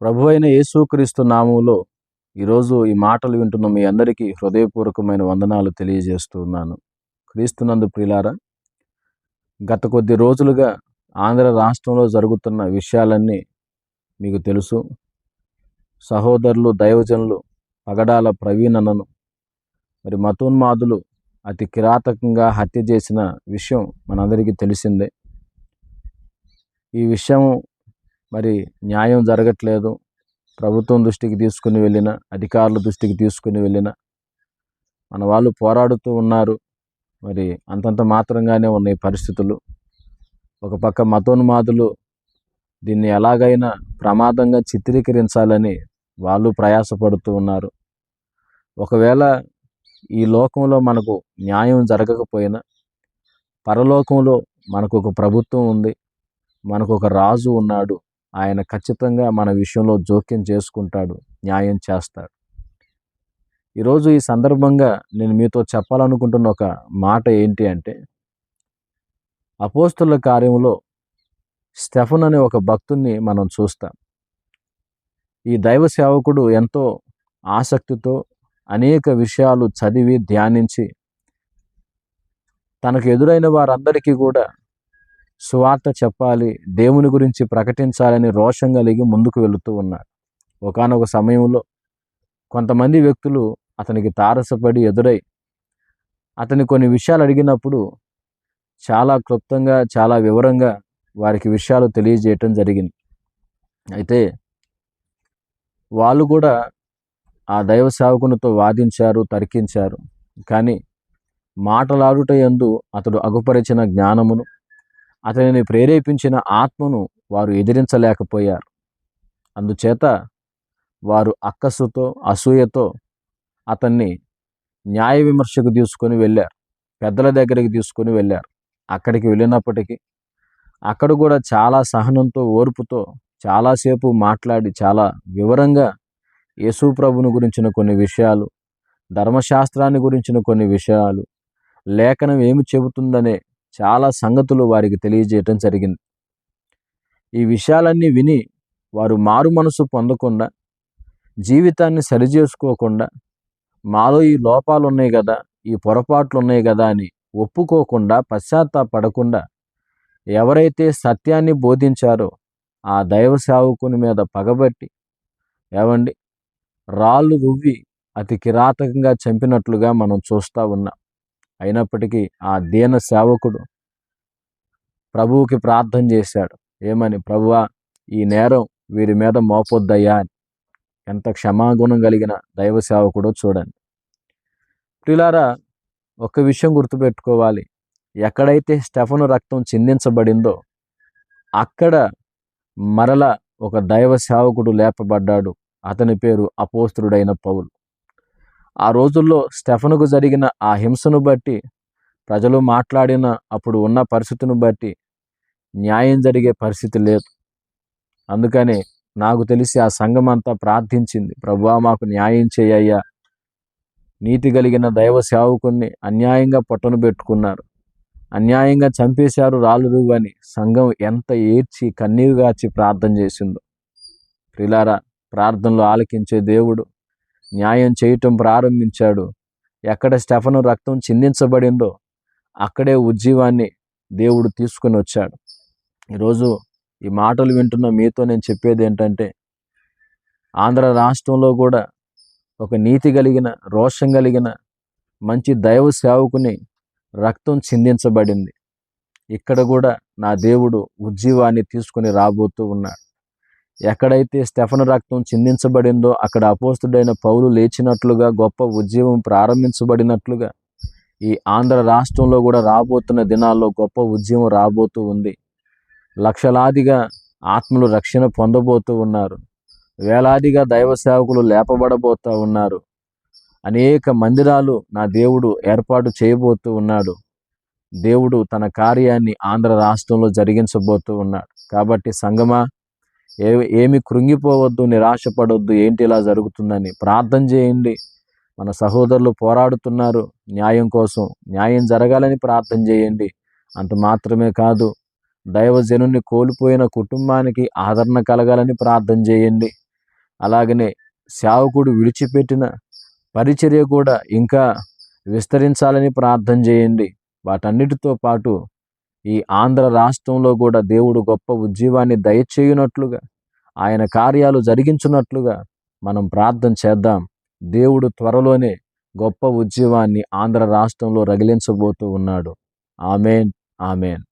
ప్రభు అయిన యేసుక్రీస్తు నామంలో ఈరోజు ఈ మాటలు వింటున్న మీ అందరికీ హృదయపూర్వకమైన వందనాలు తెలియజేస్తున్నాను క్రీస్తునందు ప్రిలారా గత కొద్ది రోజులుగా ఆంధ్ర రాష్ట్రంలో జరుగుతున్న విషయాలన్నీ మీకు తెలుసు. సహోదరులు దైవజనులు పగడాల ప్రవీణనను మరి మతోన్మాదులు అతి కిరాతకంగా హత్య చేసిన విషయం మనందరికీ తెలిసిందే. ఈ విషయం మరి న్యాయం జరగట్లేదు. ప్రభుత్వం దృష్టికి తీసుకుని వెళ్ళిన అధికారుల దృష్టికి తీసుకుని వెళ్ళిన మన వాళ్ళు పోరాడుతూ ఉన్నారు. మరి అంతంత మాత్రంగానే ఉన్నాయి పరిస్థితులు. ఒక పక్క మతోన్మాదులు దీన్ని ఎలాగైనా ప్రమాదంగా చిత్రీకరించాలని వాళ్ళు ప్రయాసపడుతూ ఉన్నారు. ఒకవేళ ఈ లోకంలో మనకు న్యాయం జరగకపోయినా పరలోకంలో మనకు ఒక ప్రభుత్వం ఉంది మనకు ఒక రాజు ఉన్నాడు ఆయన ఖచ్చితంగా మన విషయంలో జోక్యం చేసుకుంటాడు న్యాయం చేస్తాడు. ఈరోజు ఈ సందర్భంగా నేను మీతో చెప్పాలనుకుంటున్న ఒక మాట ఏంటి అంటే అపోస్తుల కార్యంలో స్టెఫన్ అనే ఒక భక్తుణ్ణి మనం చూస్తాం. ఈ దైవ సేవకుడు ఎంతో ఆసక్తితో అనేక విషయాలు చదివి ధ్యానించి తనకు ఎదురైన వారందరికీ కూడా సువార్త చెప్పాలి దేవుని గురించి ప్రకటించాలని రోషం కలిగి ముందుకు వెళుతూ ఉన్నాడు ఒకనొక సమయంలో కొంతమంది వ్యక్తులు అతనికి తారసపడి ఎదురై అతని కొన్ని విషయాలు అడిగినప్పుడు చాలా క్లుప్తంగా చాలా వివరంగా వారికి విషయాలు తెలియజేయటం జరిగింది. అయితే వాళ్ళు కూడా ఆ దైవ సేవకునితో వాదించారు తర్కించారు. కానీ మాటలాడుట ఎందు అతడు అగుపరిచిన జ్ఞానమును అతనిని ప్రేరేపించిన ఆత్మను వారు ఎదిరించలేకపోయారు. అందుచేత వారు అక్కసుతో అసూయతో అతన్ని న్యాయ విమర్శకు తీసుకొని వెళ్ళారు. పెద్దల దగ్గరికి తీసుకొని వెళ్ళారు. అక్కడికి వెళ్ళినప్పటికీ అక్కడ కూడా చాలా సహనంతో ఓర్పుతో చాలాసేపు మాట్లాడి చాలా వివరంగా యేసు ప్రభుని గురించిన కొన్ని విషయాలు ధర్మశాస్త్రాన్ని గురించిన కొన్ని విషయాలు లేఖనం ఏమి చెబుతుందనే చాలా సంగతులు వారికి తెలియజేయటం జరిగింది. ఈ విషయాలన్నీ విని వారు మారు మనసు పొందకుండా జీవితాన్ని సరిచేసుకోకుండా మాలో ఈ లోపాలు ఉన్నాయి కదా ఈ పొరపాట్లు ఉన్నాయి కదా అని ఒప్పుకోకుండా పశ్చాత్తాపడకుండా ఎవరైతే సత్యాన్ని బోధించారో ఆ దైవ సేవకుని మీద పగబట్టి ఏవండి రాళ్ళు రువ్వి అతి కిరాతకంగా చంపినట్లుగా మనం చూస్తూ ఉన్నాం. అయినప్పటికీ ఆ దీన సేవకుడు ప్రభువుకి ప్రార్థన చేశాడు. ఏమని? ప్రభువా ఈ నేరం వీరి మీద మోపొద్దయ్యా. అని ఎంత క్షమాగుణం కలిగిన దైవ సేవకుడో చూడండి. ప్రిలారా ఒక విషయం గుర్తుపెట్టుకోవాలి. ఎక్కడైతే స్టెఫను రక్తం చిందించబడిందో అక్కడ మరల ఒక దైవ సేవకుడు లేపబడ్డాడు. అతని పేరు అపోస్తుడైన పౌలు. ఆ రోజుల్లో స్టెఫనుకు జరిగిన ఆ హింసను బట్టి ప్రజలు మాట్లాడిన అప్పుడు ఉన్న పరిస్థితిని బట్టి న్యాయం జరిగే పరిస్థితి లేదు. అందుకని నాకు తెలిసి ఆ సంఘం అంతా ప్రార్థించింది ప్రభువా మాకు న్యాయం చేయయ్యా. నీతి కలిగిన దైవ సేవకుని అన్యాయంగా పొట్టను పెట్టుకున్నారు. అన్యాయంగా చంపేశారు రాళ్ళు అని సంఘం ఎంత ఏడ్చి కన్నీరుగాచి ప్రార్థన చేసిందో. ప్రిలారా ప్రార్థనలో ఆలకించే దేవుడు న్యాయం చేయటం ప్రారంభించాడు. ఎక్కడ స్టెఫను రక్తం చిందించబడిందో అక్కడే ఉజ్జీవాన్ని దేవుడు తీసుకుని వచ్చాడు. ఈరోజు ఈ మాటలు వింటున్న మీతో నేను చెప్పేది ఏంటంటే ఆంధ్ర రాష్ట్రంలో కూడా ఒక నీతి కలిగిన రోషం కలిగిన మంచి దైవ సేవకుని రక్తం చిందించబడింది. ఇక్కడ కూడా నా దేవుడు ఉజ్జీవాన్ని తీసుకుని రాబోతూ ఉన్నాడు. ఎక్కడైతే స్టెఫన్ రక్తం చిందించబడిందో అక్కడ అపోస్తుడైన పౌలు లేచినట్లుగా గొప్ప ఉద్యమం ప్రారంభించబడినట్లుగా ఈ ఆంధ్ర రాష్ట్రంలో కూడా రాబోతున్న దినాల్లో గొప్ప ఉద్యమం రాబోతూ ఉంది. లక్షలాదిగా ఆత్మలు రక్షణ పొందబోతూ ఉన్నారు. వేలాదిగా దైవ సేవకులు లేపబడబోతూ ఉన్నారు. అనేక మందిరాలు నా దేవుడు ఏర్పాటు చేయబోతూ ఉన్నాడు. దేవుడు తన కార్యాన్ని ఆంధ్ర రాష్ట్రంలో జరిగించబోతూ ఉన్నాడు. కాబట్టి సంగమా ఏ ఏమి కృంగిపోవద్దు నిరాశపడవద్దు ఏంటి ఇలా జరుగుతుందని ప్రార్థన చేయండి. మన సహోదరులు పోరాడుతున్నారు న్యాయం కోసం న్యాయం జరగాలని ప్రార్థన చేయండి. అంత మాత్రమే కాదు దైవజనుని కోల్పోయిన కుటుంబానికి ఆదరణ కలగాలని ప్రార్థన చేయండి. అలాగనే సేవకుడు విడిచిపెట్టిన పరిచర్య కూడా ఇంకా విస్తరించాలని ప్రార్థన చేయండి. వాటన్నిటితో పాటు ఈ ఆంధ్ర రాష్ట్రంలో కూడా దేవుడు గొప్ప ఉద్యీవాన్ని దయచేయునట్లుగా ఆయన కార్యాలు జరిగించున్నట్లుగా మనం ప్రార్థన చేద్దాం. దేవుడు త్వరలోనే గొప్ప ఉద్యమాన్ని ఆంధ్ర రాష్ట్రంలో రగిలించబోతూ ఉన్నాడు. Amen amen.